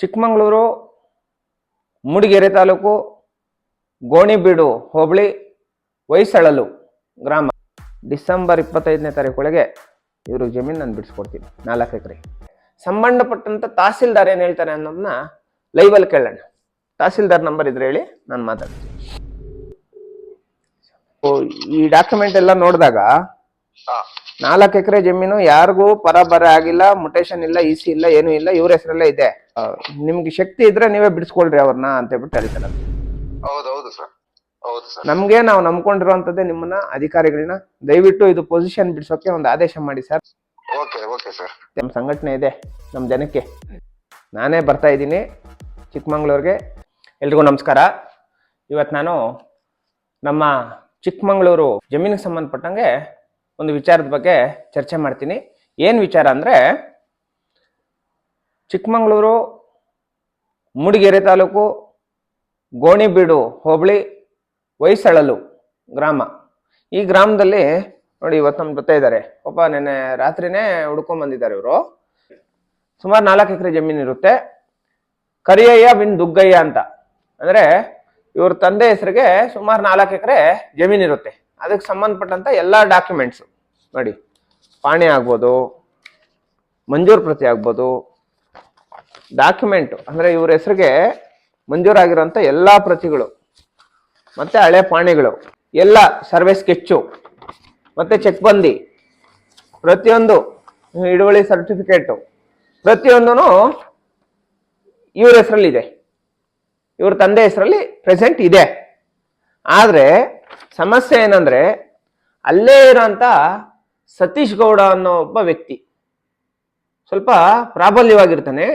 ಚಿಕ್ಕಮಗಳೂರು, ಮೂಡಿಗೆರೆ ತಾಲೂಕು, ಗೋಣಿಬೀಡು, ಹೋಬಳಿ, ಹೊಯ್ಸಳಲು ಗ್ರಾಮ. ಡಿಸೆಂಬರ್ ಇಪ್ಪತ್ತೈದನೇ ತಾರೀಕೊಳಗೆ ಇವರು ಜಮೀನು ನಾನು ಬಿಡಿಸ್ಕೊಡ್ತೀನಿ. ನಾಲ್ಕು ಎಕರೆ. ಸಂಬಂಧಪಟ್ಟಂತ ತಹಸೀಲ್ದಾರ್ ಏನು ಹೇಳ್ತಾರೆ ಅನ್ನೋದನ್ನ ಲೈವಲ್ಲಿ ಕೇಳೋಣ. ತಹಸೀಲ್ದಾರ್ ನಂಬರ್ ಇದ್ರೆ ಹೇಳಿ, ನಾನು ಮಾತಾಡ್ತೀನಿ. ಈ ಡಾಕ್ಯುಮೆಂಟ್ ಎಲ್ಲ ನೋಡಿದಾಗ ನಾಲ್ಕು ಎಕರೆ ಜಮೀನು ಯಾರಿಗೂ ಪರಬರ ಆಗಿಲ್ಲ ಮುಟೇಶನ್ ಇಲ್ಲ ಇಸಿ ಇಲ್ಲ ಏನೂ ಇಲ್ಲ ಇವ್ರ ಹೆಸರಲ್ಲೇ ಇದೆ. ನಿಮ್ಗೆ ಶಕ್ತಿ ಇದ್ರೆ ನೀವೇ ಬಿಡಿಸ್ಕೊಳ್ರಿ ಅವ್ರನ್ನ ಅಂತ ಹೇಳ್ಬಿಟ್ಟು ಹೇಳ್ತಾರೆ ಹೌದು ಹೌದು ಸರ್. ಹೌದು ಸರ್. ನಮ್ಗೆ ನಾವು ನಂಬ್ಕೊಂಡಿರುವಂತದ್ದೇ ನಿಮ್ಮನ್ನ ಅಧಿಕಾರಿಗಳನ್ನ. ದಯವಿಟ್ಟು ಇದು ಪೊಸಿಷನ್ ಬಿಡಿಸೋಕೆ ಒಂದು ಆದೇಶ ಮಾಡಿ ಸರ್. Okay okay sir. ನಮ್ಮ ಸಂಘಟನೆ ಇದೆ ನಮ್ಮ ಜನಕ್ಕೆ. ನಾನೇ ಬರ್ತಾ ಇದ್ದೀನಿ ಚಿಕ್ಕಮಂಗ್ಳೂರಿಗೆ. ಎಲ್ರಿಗೂ ನಮಸ್ಕಾರ. ಇವತ್ತು ನಾನು ನಮ್ಮ ಚಿಕ್ಕಮಂಗ್ಳೂರು ಜಮೀನಿಗೆ ಸಂಬಂಧಪಟ್ಟಂಗೆ ಒಂದು ವಿಚಾರದ ಬಗ್ಗೆ ಚರ್ಚೆ ಮಾಡ್ತೀನಿ. ಏನು ವಿಚಾರ ಅಂದರೆ, ಚಿಕ್ಕಮಗಳೂರು, ಮೂಡಿಗೆರೆ ತಾಲೂಕು, ಗೋಣಿಬೀಡು, ಹೋಬಳಿ, ಹೊಯ್ಸಳಲು ಗ್ರಾಮ. ಈ ಗ್ರಾಮದಲ್ಲಿ ನೋಡಿ ಇವತ್ತು ನಮ್ಮ ಬರ್ತಾ ಇದ್ದಾರೆ. ಒಬ್ಬ ನೆನ್ನೆ ರಾತ್ರಿನೇ ಹುಡ್ಕೊಂಡ್ ಬಂದಿದ್ದಾರೆ ಇವರು. ಸುಮಾರು ನಾಲ್ಕು ಎಕರೆ ಜಮೀನು ಇರುತ್ತೆ. ಕರಿಯಯ್ಯ ಬಿನ್ ದುಗ್ಗಯ್ಯ ಅಂತ. ಅಂದ್ರೆ ಇವ್ರ ತಂದೆ ಹೆಸರಿಗೆ ಸುಮಾರು ನಾಲ್ಕು ಎಕರೆ ಜಮೀನು ಇರುತ್ತೆ. ಅದಕ್ಕೆ ಸಂಬಂಧಪಟ್ಟಂತ ಎಲ್ಲಾ ಡಾಕ್ಯುಮೆಂಟ್ಸ್ ನೋಡಿ, ಪಾಣಿ ಆಗ್ಬೋದು, ಮಂಜೂರು ಪ್ರತಿ ಆಗ್ಬೋದು. ಡಾಕ್ಯುಮೆಂಟ್ ಅಂದ್ರೆ ಇವ್ರ ಹೆಸರಿಗೆ ಮಂಜೂರಾಗಿರೋಂಥ ಎಲ್ಲಾ ಪ್ರತಿಗಳು, ಮತ್ತೆ ಹಳೆ ಪಾಣಿಗಳು, ಎಲ್ಲ ಸರ್ವೆ ಸ್ಕೆಚ್ಚು, ಮತ್ತೆ ಚೆಕ್ ಬಂದಿ. ಪ್ರತಿಯೊಂದು ಹಿಡುವಳಿ ಸರ್ಟಿಫಿಕೇಟು ಪ್ರತಿಯೊಂದೂ ಇವ್ರ ಹೆಸರಲ್ಲಿ ಇದೆ ಇವ್ರ ತಂದೆ ಹೆಸರಲ್ಲಿ ಪ್ರೆಸೆಂಟ್ ಇದೆ. ಆದ್ರೆ ಸಮಸ್ಯೆ ಏನಂದ್ರೆ, ಅಲ್ಲೇ ಇರೋಂಥ ಸತೀಶ್ ಗೌಡ ಅನ್ನೋ ಒಬ್ಬ ವ್ಯಕ್ತಿ ಸ್ವಲ್ಪ ಪ್ರಾಬಲ್ಯವಾಗಿರ್ತಾನೆ.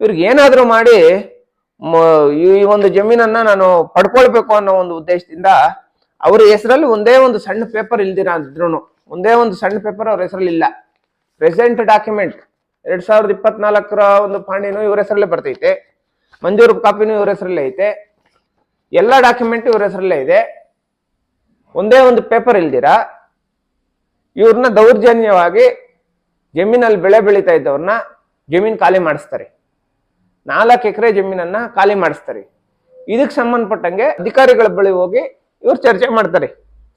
ಇವ್ರಿಗೆ ಏನಾದರೂ ಮಾಡಿ ಈ ಒಂದು ಜಮೀನನ್ನ ನಾನು ಪಡ್ಕೊಳ್ಬೇಕು ಅನ್ನೋ ಒಂದು ಉದ್ದೇಶದಿಂದ ಅವ್ರ ಹೆಸರಲ್ಲಿ ಒಂದೇ ಒಂದು ಸಣ್ಣ ಪೇಪರ್ ಇಲ್ದಿರ ಇದ್ರು ಒಂದೇ ಒಂದು ಸಣ್ಣ ಪೇಪರ್ ಅವ್ರ ಹೆಸರಲ್ಲಿ ಇಲ್ಲ. ಪ್ರೆಸೆಂಟ್ ಡಾಕ್ಯುಮೆಂಟ್ ಎರಡ್ ಸಾವಿರದ ಇಪ್ಪತ್ನಾಲ್ಕರ ಒಂದು ಪಾಣಿನೂ ಇವ್ರ ಹೆಸರಲ್ಲೇ ಬರ್ತೈತೆ. ಮಂಜೂರು ಕಾಪಿನೂ ಇವ್ರ ಹೆಸರಲ್ಲೇ ಐತೆ. ಎಲ್ಲ ಡಾಕ್ಯುಮೆಂಟ್ ಇವ್ರ ಹೆಸರಲ್ಲೇ ಇದೆ. ಒಂದೇ ಒಂದು ಪೇಪರ್ ಇಲ್ದಿರ? ಇವ್ರನ್ನ ದೌರ್ಜನ್ಯವಾಗಿ ಜಮೀನಲ್ಲಿ ಬೆಳೆ ಬೆಳೀತಾ ಇದ್ದವ್ರನ್ನ ಜಮೀನ್ ಖಾಲಿ ಮಾಡಿಸ್ತಾರೆ. ನಾಲ್ಕು ಎಕರೆ ಜಮೀನನ್ನ ಖಾಲಿ ಮಾಡಿಸ್ತಾರೆ. ಇದಕ್ಕೆ ಸಂಬಂಧಪಟ್ಟಂಗೆ ಅಧಿಕಾರಿಗಳ ಬಳಿ ಹೋಗಿ ಇವ್ರು ಚರ್ಚೆ ಮಾಡ್ತಾರೆ.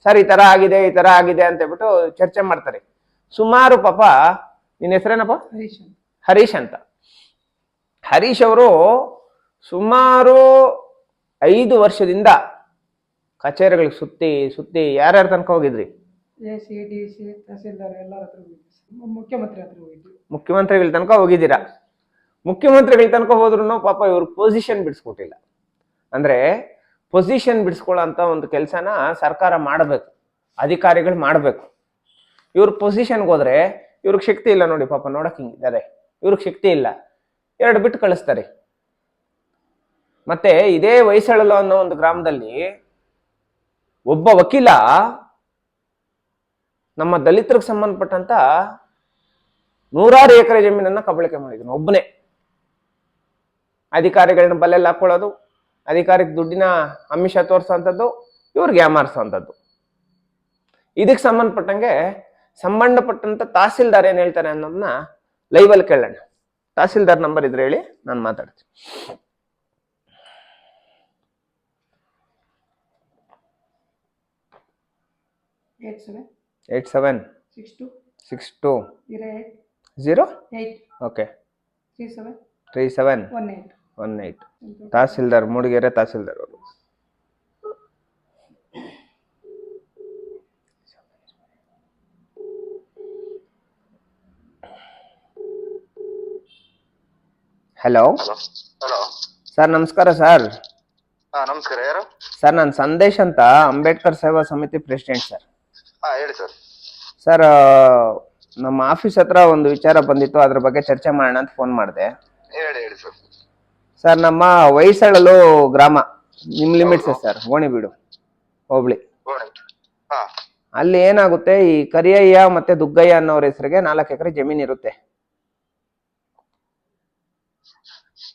ಸರ್ ಈ ತರ ಆಗಿದೆ ಈ ತರ ಆಗಿದೆ ಅಂತ ಹೇಳ್ಬಿಟ್ಟು ಚರ್ಚೆ ಮಾಡ್ತಾರೆ. ಸುಮಾರು ಪಾಪ ನಿನ್ನ ಹೆಸರೇನಪ್ಪ? ಹರೀಶ್ ಅಂತ. ಹರೀಶ್ ಅವರು ಸುಮಾರು ಐದು ವರ್ಷದಿಂದ ಕಚೇರಿಗಳಿಗೆ ಸುತ್ತಿ ಸುತ್ತಿ ಯಾರ್ಯಾರ ತನಕ ಹೋಗಿದ್ರಿ? A C D C tahsildar ಎಲ್ಲರ ಹತ್ರ ಹೋಗಿದ್ವಿ ಮು- ಮುಖ್ಯಮಂತ್ರಿ ಹತ್ರ ಹೋಗಿದ್ವಿ. ಮುಖ್ಯಮಂತ್ರಿಗಳ ತನಕ ಹೋಗಿದ್ದೀರಾ? ಮುಖ್ಯಮಂತ್ರಿಗಳ ತನಕ ಹೋದ್ರು ಪಾಪ ಇವರು ಪೊಸಿಷನ್ ಬಿಡಿಸ್ಕೊಟ್ಟಿಲ್ಲ. ಅಂದ್ರೆ ಪೊಸಿಷನ್ ಬಿಡಿಸ್ಕೊಳ್ಳೋ ಅಂತ ಒಂದು ಕೆಲಸನ ಸರ್ಕಾರ ಮಾಡಬೇಕು ಅಧಿಕಾರಿಗಳು ಮಾಡಬೇಕು. ಇವ್ರ ಪೊಸಿಷನ್ಗೆ ಹೋದ್ರೆ ಇವ್ರಿಗೆ ಶಕ್ತಿ ಇಲ್ಲ ನೋಡಿ ಪಾಪ ನೋಡಕ್ ಹಿಂಗಿದ್ದಾರೆ ಇವ್ರಿಗೆ ಶಕ್ತಿ ಇಲ್ಲ. ಎರಡು ಬಿಟ್ಟು ಕಳಿಸ್ತಾರೆ. ಮತ್ತೆ ಇದೇ ವಯಸ್ಸಳಲು ಅನ್ನೋ ಒಂದು ಗ್ರಾಮದಲ್ಲಿ ಒಬ್ಬ ವಕೀಲ ನಮ್ಮ ದಲಿತರಿಗೆ ಸಂಬಂಧಪಟ್ಟಂತ ನೂರಾರು ಎಕರೆ ಜಮೀನನ್ನ ಕಬಳಿಕೆ ಮಾಡಿದನು ಒಬ್ಬನೇ. ಅಧಿಕಾರಿಗಳನ್ನ ಬಲ್ಲೆಲ್ಲ ಹಾಕೊಳ್ಳೋದು, ಅಧಿಕಾರಿಗೆ ದುಡ್ಡಿನ ಆಮಿಷ ತೋರಿಸೋಂಥದ್ದು, ಇವ್ರಿಗೆ ಯಾಮಾರಿಸೋಂಥದ್ದು ಇದಕ್ಕೆ ಸಂಬಂಧಪಟ್ಟಂಗೆ ಸಂಬಂಧಪಟ್ಟಂತ ತಹಸೀಲ್ದಾರ್ ಏನ್ ಹೇಳ್ತಾರೆ ಅನ್ನೋದನ್ನ ಲೈವಲ್ಲಿ ಕೇಳೋಣ. ತಹಸೀಲ್ದಾರ್ ನಂಬರ್ ಇದ್ರೆ ಹೇಳಿ, ನಾನು ಮಾತಾಡ್ತೀನಿ. Eight seven eight seven six two six two zero eight zero okay three seven three seven one eight one eight tahsildar Mudigere tahsildar ಅವರು. ಹಲೋ ಹಲೋ ಸರ್ ನಮಸ್ಕಾರ ಸರ್ ಹಾ ನಮಸ್ಕಾರ. ಯಾರು? ಸರ್ ನಾನು ಸಂದೇಶ್ ಅಂತ ಅಂಬೇಡ್ಕರ್ ಸೇವಾ ಸಮಿತಿ ಪ್ರೆಸಿಡೆಂಟ್ ಸರ್ ಹಾ ಹೇಳಿ ಸರ್ ಸರ್ ನಮ್ಮ ಆಫೀಸ್ ಹತ್ರ ಒಂದು ವಿಚಾರ ಬಂದಿತ್ತು ಅದ್ರ ಬಗ್ಗೆ ಚರ್ಚೆ ಮಾಡೋಣ ಅಂತ ಫೋನ್ ಮಾಡಿದೆ. ಹೇಳಿ ಹೇಳಿ ಸರ್ ಸರ್ ನಮ್ಮ ಹೊಯ್ಸಳಲು ಗ್ರಾಮ ನಿಮ್ ಲಿಮಿಟ್ಸ್ ಸರ್ ಗೋಣಿಬೀಡು ಹೋಬಳಿ. ಹಾ. ಅಲ್ಲಿ ಏನಾಗುತ್ತೆ ಈ ಕರಿಯಯ್ಯ ಮತ್ತೆ ದುಗ್ಗಯ್ಯ ಅನ್ನೋರ ಹೆಸರಿಗೆ ನಾಲ್ಕು ಎಕರೆ ಜಮೀನ್ ಇರುತ್ತೆ.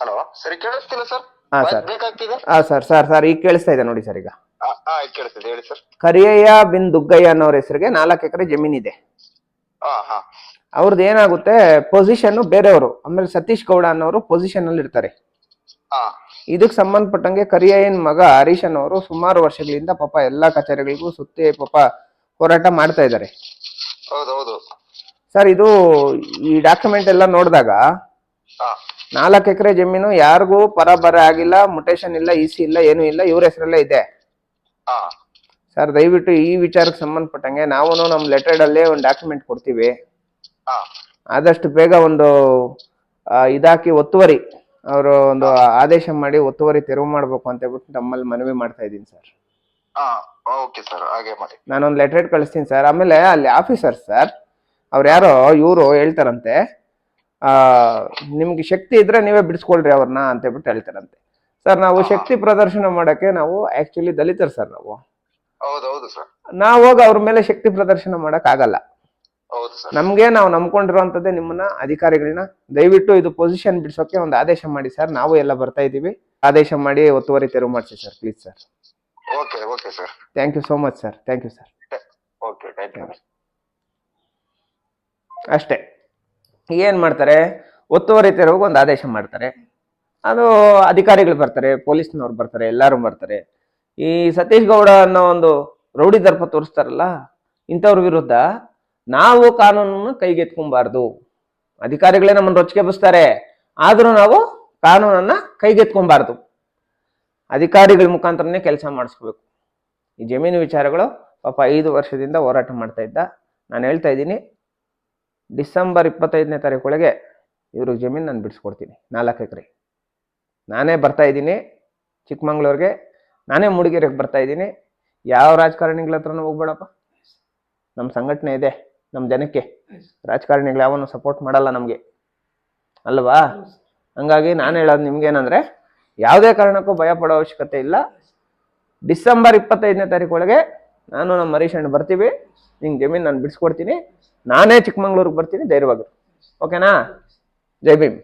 ಹಲೋ ಸರಿ ಕೇಳಿಸ್ತಿಲ್ಲ ಸರ್ ಹಾ ಸರ್ ಬೇಕಾಗ್ತಿದೆ ಹಾ ಸರ್ ಸರ್ ಸರ್ ಈಗ ಕೇಳಿಸ್ತಾ ಇದೆ ನೋಡಿ ಸರ್ ಈಗ. ಹಾ ಹಾ ಕೇಳಿಸ್ತಿದೆ ಹೇಳಿ ಸರ್ ಕರಿಯಯ್ಯ ಬಿನ್ ದುಗ್ಗಯ್ಯ ಅನ್ನೋರ ಹೆಸರಿಗೆ ನಾಲ್ಕು ಎಕರೆ ಜಮೀನ್ ಇದೆ. ಹಾ ಹಾ. ಅವ್ರದ್ದು ಏನಾಗುತ್ತೆ ಪೊಸಿಷನ್ ಬೇರೆಯವರು. ಆಮೇಲೆ ಸತೀಶ್ ಗೌಡ ಅನ್ನೋರು ಪೊಸಿಷನ್ ಅಲ್ಲಿ ಇರ್ತಾರೆ. ಹಾ. ಇದಕ್ಕೆ ಸಂಬಂಧಪಟ್ಟಂಗೆ ಕರಿಯಯ್ಯನ್ ಮಗ ಹರೀಶ್ ಅನ್ನೋರು ಸುಮಾರು ವರ್ಷಗಳಿಂದ ಪಾಪ ಎಲ್ಲಾ ಕಚೇರಿಗಳಿಗೂ ಸುತ್ತಿ ಪಾಪ ಹೋರಾಟ ಮಾಡ್ತಾ ಇದ್ದಾರೆ. ಹೌದು ಹೌದು. ಸರ್ ಇದು ಈ ಡಾಕ್ಯುಮೆಂಟ್ ಎಲ್ಲ ನೋಡಿದಾಗ ಹಾ. ನಾಲ್ಕು ಎಕರೆ ಜಮೀನು ಯಾರಿಗೂ ಪರಬರ ಆಗಿಲ್ಲ ಮುಟೇಶನ್ ಇಲ್ಲ ಇಸಿ ಇಲ್ಲ ಏನೂ ಇಲ್ಲ ಇವ್ರ ಹೆಸರಲ್ಲೇ ಇದೆ. ಸರ್ ದಯವಿಟ್ಟು ಈ ವಿಚಾರಕ್ಕೆ ಸಂಬಂಧಪಟ್ಟಂಗೆ ನಾವು ನಮ್ಮ ಲೆಟರ್ಡ್ ಅಲ್ಲೇ ಒಂದು ಡಾಕ್ಯುಮೆಂಟ್ ಕೊಡ್ತೀವಿ. ಆದಷ್ಟು ಬೇಗ ಒಂದು ಇದಾಕಿ ಒತ್ತುವರಿ ಅವರು ಒಂದು ಆದೇಶ ಮಾಡಿ ಒತ್ತುವರಿ ತೆರವು ಮಾಡಬೇಕು ಅಂತ ಹೇಳ್ಬಿಟ್ಟು ನಮ್ಮಲ್ಲಿ ಮನವಿ ಮಾಡ್ತಾ ಇದ್ದೀನಿ ಸರ್. ಓಕೆ ಸರ್ ಹಾಗೆ ಮಾಡಿ. ನಾನೊಂದು ಲೆಟರ್ ಕಳಿಸ್ತೀನಿ ಸರ್. ಆಮೇಲೆ ಅಲ್ಲಿ ಆಫೀಸರ್ ಸರ್ ಅವ್ರು ಯಾರೋ ಇವರು ಹೇಳ್ತಾರಂತೆ ಆ ನಿಮ್ಗೆ ಶಕ್ತಿ ಇದ್ರೆ ನೀವೇ ಬಿಡಿಸ್ಕೊಳ್ರಿ ಅವ್ರನ್ನ ಅಂತ ಹೇಳ್ಬಿಟ್ಟು ಹೇಳ್ತಾರಂತೆ. ಸರ್ ನಾವು ಶಕ್ತಿ ಪ್ರದರ್ಶನ ಮಾಡಕ್ಕೆ ನಾವು ಆಕ್ಚುಲಿ ದಲಿತರು ಸರ್ ನಾವು. ಹೌದು ಹೌದು ಸರ್. ನಾವು ಹೋಗಿ ಅವ್ರ ಮೇಲೆ ಶಕ್ತಿ ಪ್ರದರ್ಶನ ಮಾಡಕ್ ಆಗಲ್ಲ ಹೌದು ಸರ್. ನಮ್ಗೆ ನಾವು ನಂಬ್ಕೊಂಡಿರುವಂತದ್ದೇ ನಿಮ್ಮನ್ನ ಅಧಿಕಾರಿಗಳನ್ನ. ದಯವಿಟ್ಟು ಇದು ಪೊಸಿಷನ್ ಬಿಡಿಸೋಕೆ ಒಂದು ಆದೇಶ ಮಾಡಿ ಸರ್. ನಾವು ಎಲ್ಲ ಬರ್ತಾ ಇದ್ದೀವಿ. ಆದೇಶ ಮಾಡಿ ಒತ್ತುವರಿ ತೆರವು ಮಾಡಿಸಿ sir please sir. Okay okay sir. Thank you so much sir thank you sir okay thank you ಅಷ್ಟೇ. ಏನ್ ಮಾಡ್ತಾರೆ? ಒತ್ತುವರಿ ತೆರವು ಒಂದು ಆದೇಶ ಮಾಡ್ತಾರೆ. ಅದು ಅಧಿಕಾರಿಗಳು ಬರ್ತಾರೆ, ಪೊಲೀಸ್ನವ್ರು ಬರ್ತಾರೆ, ಎಲ್ಲರೂ ಬರ್ತಾರೆ. ಈ ಸತೀಶ್ ಗೌಡ ಅನ್ನೋ ಒಂದು ರೌಡಿ ದರ್ಪ ತೋರಿಸ್ತಾರಲ್ಲ, ಇಂಥವ್ರ ವಿರುದ್ಧ ನಾವು ಕಾನೂನನ್ನು ಕೈಗೆತ್ಕೊಬಾರ್ದು. ಅಧಿಕಾರಿಗಳೇ ನಮ್ಮನ್ನು ರೊಚ್ಚಿಗೆ ಬಸ್ತಾರೆ, ಆದರೂ ನಾವು ಕಾನೂನನ್ನ ಕೈಗೆತ್ಕೊಬಾರ್ದು. ಅಧಿಕಾರಿಗಳ ಮುಖಾಂತರನೇ ಕೆಲಸ ಮಾಡಿಸ್ಬೇಕು. ಈ ಜಮೀನು ವಿಚಾರಗಳು ಪಾಪ ಐದು ವರ್ಷದಿಂದ ಹೋರಾಟ ಮಾಡ್ತಾ ಇದ್ದ. ನಾನು ಹೇಳ್ತಾ ಇದ್ದೀನಿ, ಡಿಸೆಂಬರ್ ಇಪ್ಪತ್ತೈದನೇ ತಾರೀಕೊಳಗೆ ಇವ್ರಿಗೆ ಜಮೀನು ನಾನು ಬಿಡಿಸ್ಕೊಡ್ತೀನಿ, ನಾಲ್ಕು ಎಕರೆ. ನಾನೇ ಬರ್ತಾ ಇದ್ದೀನಿ ಚಿಕ್ಕಮಂಗ್ಳೂರಿಗೆ. ನಾನೇ ಮೂಡಿಗೆರೆಗೆ ಬರ್ತಾ ಇದ್ದೀನಿ. ಯಾವ ರಾಜಕಾರಣಿಗಳ ಹತ್ರನೂ ಹೋಗ್ಬೇಡಪ್ಪ. ನಮ್ಮ ಸಂಘಟನೆ ಇದೆ ನಮ್ಮ ಜನಕ್ಕೆ. ರಾಜಕಾರಣಿಗಳು ಯಾವನು ಸಪೋರ್ಟ್ ಮಾಡಲ್ಲ ನಮಗೆ. ಅಲ್ವಾ? ಹಂಗಾಗಿ ನಾನು ಹೇಳೋದು ನಿಮ್ಗೇನಂದ್ರೆ, ಯಾವುದೇ ಕಾರಣಕ್ಕೂ ಭಯ ಪಡೋ ಅವಶ್ಯಕತೆ ಇಲ್ಲ. ಡಿಸೆಂಬರ್ ಇಪ್ಪತ್ತೈದನೇ ತಾರೀಕೊಳಗೆ ನಾನು ನಮ್ಮ ಹರೀಶ್ ಅಣ್ಣ ಬರ್ತೀವಿ. ನಿಂಗೆ ಜಮೀನು ನಾನು ಬಿಡಿಸ್ಕೊಡ್ತೀನಿ. ನಾನೇ ಚಿಕ್ಕಮಂಗ್ಳೂರಿಗೆ ಬರ್ತೀನಿ ಧೈರ್ಯವಾಗಿ ಓಕೆನಾ? ಜೈ ಭೀಮ್.